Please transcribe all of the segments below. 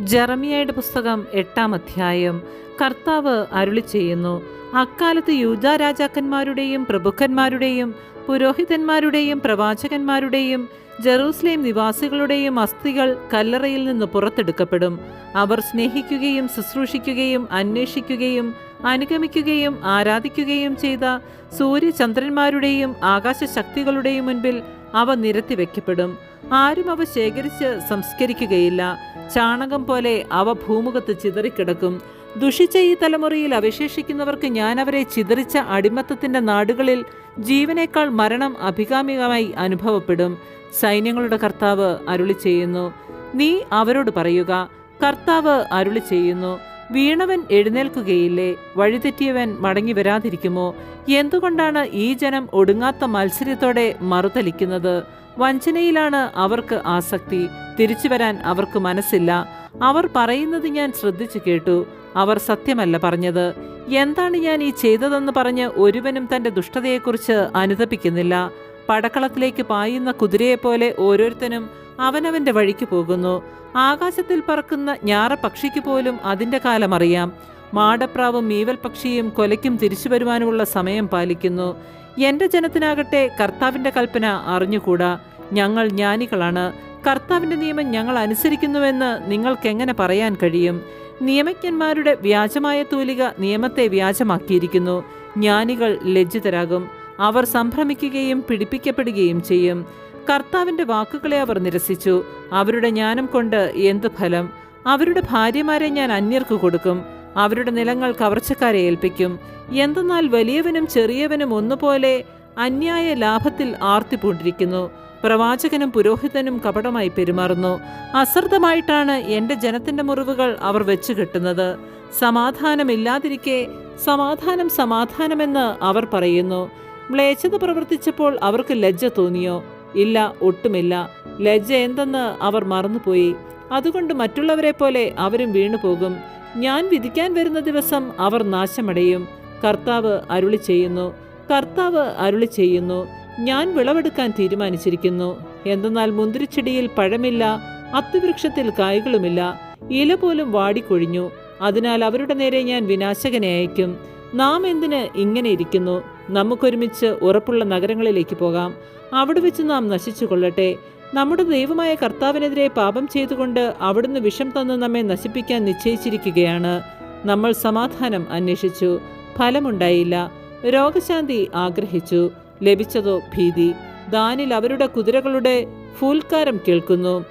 ജെറമിയയുടെ പുസ്തകം എട്ടാം അധ്യായം. കർത്താവ് അരുളി ചെയ്യുന്നു അക്കാലത്ത് യൂത രാജാക്കന്മാരുടെയും പ്രഭുക്കന്മാരുടെയും പുരോഹിതന്മാരുടെയും പ്രവാചകന്മാരുടെയും ജെറൂസലേം നിവാസികളുടെയും അസ്ഥികൾ കല്ലറയിൽ നിന്ന് പുറത്തെടുക്കപ്പെടും. അവർ സ്നേഹിക്കുകയും ശുശ്രൂഷിക്കുകയും അന്വേഷിക്കുകയും അനുഗമിക്കുകയും ആരാധിക്കുകയും ചെയ്ത സൂര്യചന്ദ്രന്മാരുടെയും ആകാശശക്തികളുടെയും മുൻപിൽ അവ നിരത്തി വയ്ക്കപ്പെടും ആരും അവ ശേഖരിച്ച് സംസ്കരിക്കുകയില്ല. ചാണകം പോലെ അവ ഭൂമുഖത്ത് ചിതറിക്കിടക്കും. ദുഷിച്ച ഈ തലമുറയിൽ അവശേഷിക്കുന്നവർക്ക് ഞാൻ അവരെ ചിതറിച്ച അടിമത്തത്തിന്റെ നാടുകളിൽ ജീവനേക്കാൾ മരണം അഭികാമികമായി അനുഭവപ്പെടും. സൈന്യങ്ങളുടെ കർത്താവ് അരുളി ചെയ്യുന്നു നീ അവരോട് പറയുക കർത്താവ് അരുളി ചെയ്യുന്നു വീണവൻ എഴുന്നേൽക്കുകയില്ലേ? വഴിതെറ്റിയവൻ മടങ്ങി വരാതിരിക്കുമോ? എന്തുകൊണ്ടാണ് ഈ ജനം ഒടുങ്ങാത്ത മത്സര്യത്തോടെ മറുതലിക്കുന്നത്? വഞ്ചനയിലാണ് അവർക്ക് ആസക്തി. തിരിച്ചു വരാൻ അവർക്ക് മനസ്സില്ല. അവർ പറയുന്നത് ഞാൻ ശ്രദ്ധിച്ചു കേട്ടു. അവർ സത്യമല്ല പറഞ്ഞത്. എന്താണ് ഞാൻ ഈ ചെയ്തതെന്ന് പറഞ്ഞ് ഒരുവനും തന്റെ ദുഷ്ടതയെക്കുറിച്ച് അനുതപിക്കുന്നില്ല. പടക്കളത്തിലേക്ക് പായുന്ന കുതിരയെപ്പോലെ ഓരോരുത്തനും അവനവന്റെ വഴിക്ക് പോകുന്നു. ആകാശത്തിൽ പറക്കുന്ന ഞാറപക്ഷിക്ക് പോലും അതിന്റെ കാലം അറിയാം. മാടപ്രാവും മീവൽ പക്ഷിയും കൊലയ്ക്കും തിരിച്ചു വരുവാനുമുള്ള സമയം പാലിക്കുന്നു. എന്റെ ജനത്തിനാകട്ടെ കർത്താവിന്റെ കൽപ്പന അറിഞ്ഞുകൂടാ. ഞങ്ങൾ ജ്ഞാനികളാണ്. കർത്താവിന്റെ നിയമം ഞങ്ങൾ അനുസരിക്കുന്നുവെന്ന് നിങ്ങൾക്കെങ്ങനെ പറയാൻ കഴിയും? നിയമജ്ഞന്മാരുടെ വ്യാജമായ തൂലിക നിയമത്തെ വ്യാജമാക്കിയിരിക്കുന്നു. ജ്ഞാനികൾ ലജ്ജിതരാകും. അവർ സംഭ്രമിക്കുകയും പിടിപ്പിക്കപ്പെടുകയും ചെയ്യും. കർത്താവിന്റെ വാക്കുകളെ അവർ നിരസിച്ചു. അവരുടെ ജ്ഞാനം കൊണ്ട് എന്ത് ഫലം? അവരുടെ ഭാര്യമാരെ ഞാൻ അന്യർക്ക് കൊടുക്കും. അവരുടെ നിലങ്ങൾ കവർച്ചക്കാരെ ഏൽപ്പിക്കും. എന്തെന്നാൽ വലിയവനും ചെറിയവനും ഒന്നുപോലെ അന്യായ ലാഭത്തിൽ ആർത്തിപ്പൂണ്ടിരിക്കുന്നു. പ്രവാചകനും പുരോഹിതനും കപടമായി പെരുമാറുന്നു. അശ്രദ്ധമായിട്ടാണ് എന്റെ ജനത്തിന്റെ മുറിവുകൾ അവർ വെച്ചു കെട്ടുന്നത് സമാധാനമില്ലാതിരിക്കെ സമാധാനം സമാധാനമെന്ന് അവർ പറയുന്നു. മ്ലേച്ഛത പ്രവർത്തിച്ചപ്പോൾ അവർക്ക് ലജ്ജ തോന്നിയോ? ഇല്ല ഒട്ടുമില്ല. ലജ്ജ എന്തെന്ന് അവർ മറന്നുപോയി. അതുകൊണ്ട് മറ്റുള്ളവരെ പോലെ അവരും വീണുപോകും. ഞാൻ വിധിക്കാൻ വരുന്ന ദിവസം അവർ നാശമടയും. കർത്താവ് അരുളി ചെയ്യുന്നു. കർത്താവ് അരുളി ചെയ്യുന്നു. ഞാൻ വിളവെടുക്കാൻ തീരുമാനിച്ചിരിക്കുന്നു. എന്തെന്നാൽ മുന്തിരിച്ചെടിയിൽ പഴമില്ല അത്തിവൃക്ഷത്തിൽ കായ്കളുമില്ല. ഇല പോലും വാടിക്കൊഴിഞ്ഞു. അതിനാൽ അവരുടെ നേരെ ഞാൻ വിനാശകനെ അയക്കും. നാം എന്തിന് ഇങ്ങനെ ഇരിക്കുന്നു? നമുക്കൊരുമിച്ച് ഉറപ്പുള്ള നഗരങ്ങളിലേക്ക് പോകാം. അവിടെ വെച്ച് നാം നശിച്ചു കൊള്ളട്ടെ. നമ്മുടെ ദൈവമായ കർത്താവിനെതിരെ പാപം ചെയ്തുകൊണ്ട് അവിടുന്ന് വിഷം തന്ന് നമ്മെ നശിപ്പിക്കാൻ നിശ്ചയിച്ചിരിക്കുകയാണ്. നമ്മൾ സമാധാനം അന്വേഷിച്ചു. ഫലമുണ്ടായില്ല. രോഗശാന്തി ആഗ്രഹിച്ചു. ലഭിച്ചതോ ഭീതി. ദാനിൽ അവരുടെ കുതിരകളുടെ ഫൂൽക്കാരം കേൾക്കുന്നു.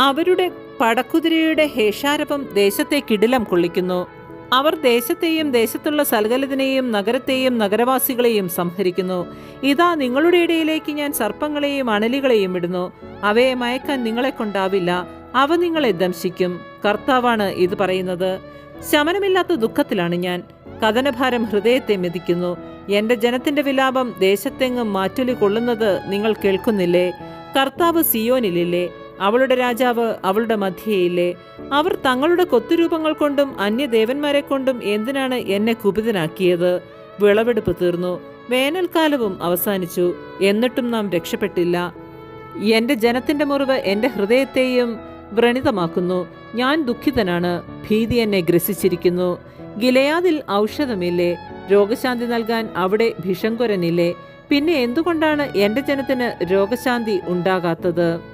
അവരുടെ പടക്കുതിരയുടെ ഹേഷാരവം ദേശത്തെ കിടിലം കൊള്ളിക്കുന്നു. അവർ ദേശത്തെയും ദേശത്തുള്ള സകലതിനെയും നഗരത്തെയും നഗരവാസികളെയും സംഹരിക്കുന്നു. ഇതാ നിങ്ങളുടെ ഇടയിലേക്ക് ഞാൻ സർപ്പങ്ങളെയും അണലികളെയും ഇടുന്നു. അവയെ മയക്കാൻ നിങ്ങളെ കൊണ്ടാവില്ല. അവ നിങ്ങളെ ദംശിക്കും. കർത്താവാണ് ഇത് പറയുന്നത്. ശമനമില്ലാത്ത ദുഃഖത്തിലാണ് ഞാൻ. കഥനഭാരം ഹൃദയത്തെ മെതിക്കുന്നു. എന്റെ ജനത്തിന്റെ വിലാപം ദേശത്തെങ്ങും മാറ്റൊലി കൊള്ളുന്നത് നിങ്ങൾ കേൾക്കുന്നില്ലേ? കർത്താവ് സിയോനിലില്ലേ? അവളുടെ രാജാവ് അവളുടെ മധ്യയില്ലേ അവർ തങ്ങളുടെ കൊത്തുരൂപങ്ങൾ കൊണ്ടും അന്യദേവന്മാരെ കൊണ്ടും എന്തിനാണ് എന്നെ കുപിതനാക്കിയത്? വിളവെടുപ്പ് തീർന്നു. വേനൽക്കാലവും അവസാനിച്ചു. എന്നിട്ടും നാം രക്ഷപ്പെട്ടില്ല. എന്റെ ജനത്തിന്റെ മുറിവ് എന്റെ ഹൃദയത്തെയും വ്രണിതമാക്കുന്നു. ഞാൻ ദുഃഖിതനാണ്. ഭീതി എന്നെ ഗ്രസിച്ചിരിക്കുന്നു. ഗിലയാദിൽ ഔഷധമില്ലേ? രോഗശാന്തി നൽകാൻ അവിടെ ഭിഷങ്കുരനില്ലേ? പിന്നെ എന്തുകൊണ്ടാണ് എന്റെ ജനത്തിന് രോഗശാന്തി ഉണ്ടാകാത്തത്?